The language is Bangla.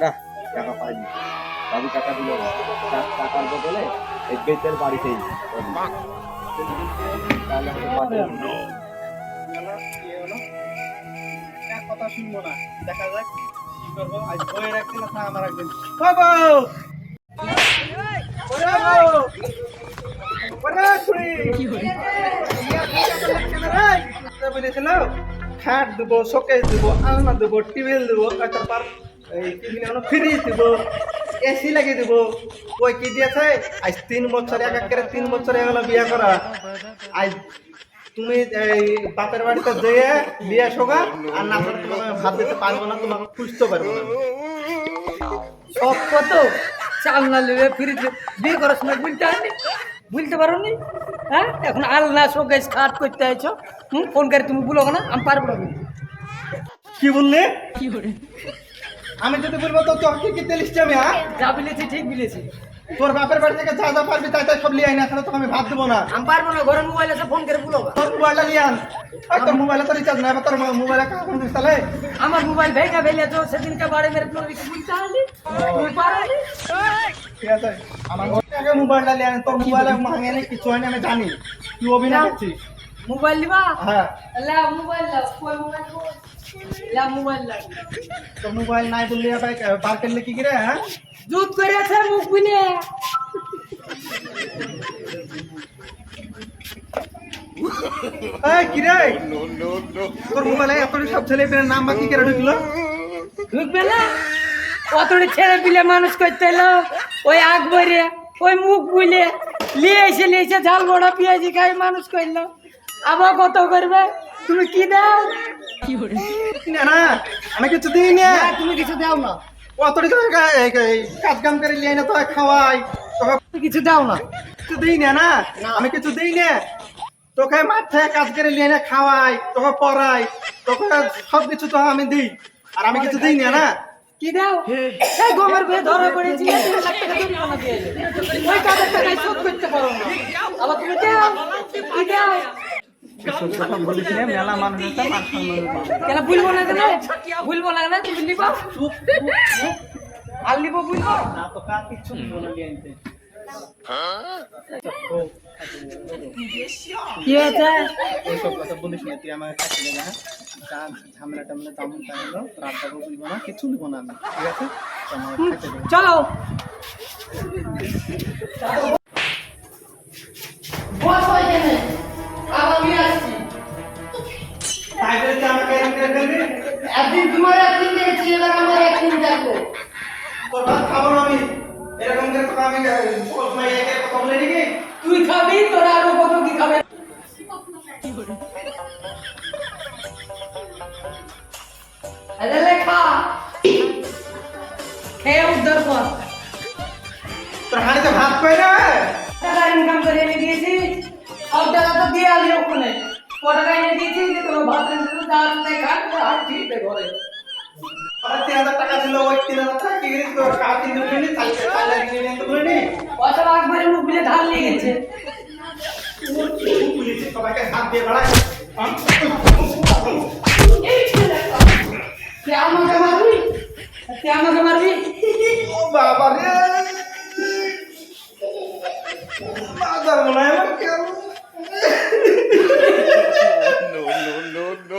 না, টাকা পাইনি। বাবু টাকা দিল টাকার বদলে এই বেতের বাড়িতেই তাহলে কথা শুনব না দেখা যাক কি করব আজ বইয়ের একদিন না আমার একদিন বলেছিল, খাট দেবো শোকেস দেবো আলনা দেবো টেবিল দেবো তারপর এই ফ্রিজ দেবো এসি লাগিয়ে দেবো। ওই কি দিয়েছে আজ তিন বছর এক এক তিন বছর হয়ে গেল বিয়ে করা আজ তুমি এই বাপের বাড়িতে যেয়ে বিয়ে শোগা আর না হলে তোমাকে ভাত দিতে পারব না তোমাকে খুঁজতে পারব সব কত? চাল না নেবে ফ্রিজ বিয়ে করার সময় বুঝতে পারনি? বুঝতে পারো নি হ্যাঁ? এখন আলনা শোকেস খাট করতে আছো হুম? ফোন করে তুমি বলো না আমি পারব না। কি বললে? কি বললে আমি যদি বলব তো তোর কি কি তেলিশছি আমি হ্যাঁ? যা বিলেছি ঠিক বিলেছি। তোর বাপের বাড়ি থেকে যা যা পারবি তাই তাই সব লিয়ে আই না তাহলে তোকে আমি ভাত দেবো না। আমি পারব না ঘরের মোবাইল আছে ফোন করে বলো। তোর মোবাইলটা নিয়ে আন। আর তোর মোবাইলে তো রিচার্জ নাই তোর মোবাইলে কাজ করছিস তাহলে? আমার মোবাইল ভেজা ভেলে তো সেদিনকে বাড়ি মেরে তোর বুঝতে পারলি তুমি পারো নি? ঠিক আছে? আমার মোবাইলটা নিয়ে তোর মোবাইলে ভাঙে নেই কিছু হয়নি আমি জানি। তুই অভিনয় করছিস? মোবাইল দিবা? হ্যাঁ। লা মোবাইল কোই মোবাইল? লা মোবাইল লাও তোর মোবাইল নাই বললি আবার বার করলে কি করে হ্যাঁ? জুত করেছে মুখ বুলে এই কি রে? তোর মোবাইলে এত সব ছেলে নাম বাকি করে ঢুকলো? ঢুকবে না? কতটি ছেলে পিলে মানুষ করতে এলো। ওই আগ বইরে ওই মুখ বুলে লিয়ে এসে লিয়ে এসে ঝাল বড়া পেঁয়াজি খাই মানুষ করল। আবার কত করবে? তুমি কি দাও? না না আমি কিছু দিই না। না, তুমি কিছু দাও না। অতটি কাজ কাম করে লিয়ে না তো খাওয়াই। তোকে কিছু দাও না। কিছু দিই না না আমি কিছু দিই না। তোকে মাঠে কাজ করে লিয়ে না খাওয়াই তোকে পড়াই তোকে সব কিছু তো আমি দিই। আর আমি কিছু দিই না না। কি দাও? এই গোমের বয়ে ধরে পড়েছি তিন লাখ টাকা জরিমানা দিয়ে ওই কাজের টাকায় শোধ করতে পারো না। আবার তুমি দাও? কি দাও? না ভুলবো কেন ভুলবো না কেন তুমি নিবা। আর নিবো ভুলবো না তো কাজ কিছু বলে কি হয়েছে? এইসব কথা বলিস না তুই আমার কাছে দেবে হ্যাঁ? যা ঝামেলা টামেলা তেমন টামেলা রাতটাকে বলব না কিছু নিবো না আমি ঠিক আছে? তো আমার কাছে দেবে। চলো। একদিন তোমার একদিন দেখেছি আমার একদিন দেখো তোর ভাত খাব না আমি এরকম করে তোকে আমি কথা বলে নাকি তুই খাবি তোরা আরও কত কি খাবে? আরে লেখা। খেয়ে উদ্ধার কর। তোর হাঁড়িতে ভাত কই না টাকা ইনকাম করে এনে দিয়েছি। সব টাকা তো দিয়ে আলি ওখানে। ক এনে দিয়েছি যে তোমার ভাত খান আর ফিরবে ঘরে। আমার তিন হাজার টাকা ছিল ওই তিন হাজার টাকা কি করিস তোর কাজ কিনতে বলিনি তাই তাই কিনে নিয়ে বলিনি পয়সা একবারে মুখ বিলে ধার লেগেছে সবাইকে হাত দিয়ে বেড়ায় আমাকে মারবি? তুই আমাকে মারবি? ও বাবা রে। বাজার মনে হয় আমার no, no, no, no.